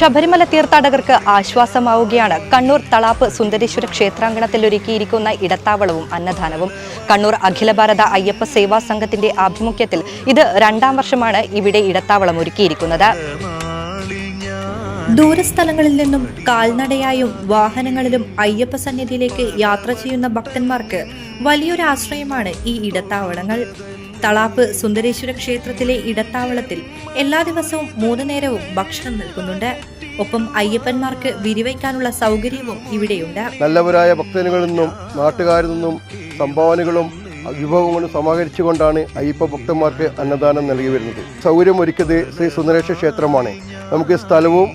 ശബരിമല തീർത്ഥാടകർക്ക് ആശ്വാസമാവുകയാണ്. കണ്ണൂർ തളാപ്പ് സുന്ദരേശ്വര ക്ഷേത്രാങ്കണത്തിൽ ഒരുക്കിയിരിക്കുന്ന ഇടത്താവളവും അന്നദാനവും. കണ്ണൂർ അഖില ഭാരത അയ്യപ്പ സേവാ സംഘത്തിന്റെ ആഭിമുഖ്യത്തിൽ ഇത് രണ്ടാം വർഷമാണ് ഇവിടെ ഇടത്താവളം ഒരുക്കിയിരിക്കുന്നത്. ദൂരസ്ഥലങ്ങളിൽ നിന്നും കാൽനടയായും വാഹനങ്ങളിലും അയ്യപ്പ സന്നിധിയിലേക്ക് യാത്ര ചെയ്യുന്ന ഭക്തന്മാർക്ക് വലിയൊരു ആശ്രയമാണ് ഈ ഇടത്താവളങ്ങൾ. തളാപ്പ് സുന്ദരേശ്വര ക്ഷേത്രത്തിലെ ഇടത്താവളത്തിൽ എല്ലാ ദിവസവും മൂന്ന് നേരവും ഭക്ഷണം നൽകുന്നുണ്ട്. ഒപ്പം അയ്യപ്പന്മാർക്ക് വിരിവയ്ക്കാനുള്ള സൗകര്യവും ഇവിടെയുണ്ട്. നല്ലവരായ ഭക്തനുകളിൽ നിന്നും നാട്ടുകാരിൽ നിന്നും സംഭാവനകളും വിഭവങ്ങളും സമാഹരിച്ചുകൊണ്ടാണ് അയ്യപ്പ ഭക്തന്മാർക്ക് അന്നദാനം നൽകി വരുന്നത്. സൗകര്യം ഒരുക്കിയത് ശ്രീ സുന്ദരേശ്വര ക്ഷേത്രമാണ്. നമുക്ക് സ്ഥലവും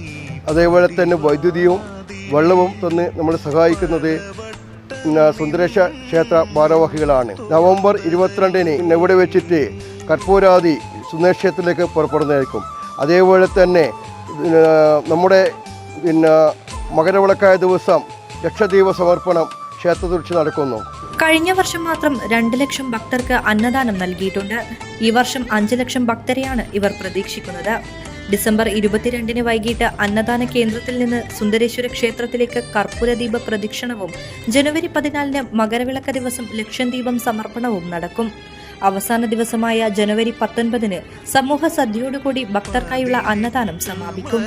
അതേപോലെ തന്നെ വൈദ്യുതിയും വെള്ളവും തന്നെ നമ്മളെ സഹായിക്കുന്നത് സുന്ദരേശ ക്ഷേത്ര ഭാരവാഹികളാണ്. നവംബർ ഇരുപത്തിരണ്ടിന് ഇവിടെ വെച്ചിട്ട് കർപ്പൂരാതി സുന്ദരേശ ക്ഷേത്രത്തിലേക്ക് പുറപ്പെടുന്നതായിരിക്കും. അതേപോലെ തന്നെ നമ്മുടെ പിന്നെ മകരവിളക്കായ ദിവസം ലക്ഷദ്വീപ സമർപ്പണം ക്ഷേത്രത്തിൽ നടക്കുന്നു. കഴിഞ്ഞ വർഷം മാത്രം രണ്ട് ലക്ഷം ഭക്തർക്ക് അന്നദാനം നൽകിയിട്ടുണ്ട്. ഈ വർഷം അഞ്ച് ലക്ഷം ഭക്തരെയാണ് ഇവർ പ്രതീക്ഷിക്കുന്നത്. ഡിസംബർ ഇരുപത്തിരണ്ടിന് വൈകിട്ട് അന്നദാന കേന്ദ്രത്തിൽ നിന്ന് സുന്ദരേശ്വര ക്ഷേത്രത്തിലേക്ക് കർപ്പൂരദീപ പ്രദക്ഷിണവും ജനുവരി പതിനാലിന് മകരവിളക്ക ദിവസം ലക്ഷ്യദീപം സമർപ്പണവും നടക്കും. അവസാന ദിവസമായ ജനുവരി പത്തൊൻപതിന് സമൂഹ സദ്യയോടുകൂടി ഭക്തർക്കായുള്ള അന്നദാനം സമാപിക്കും.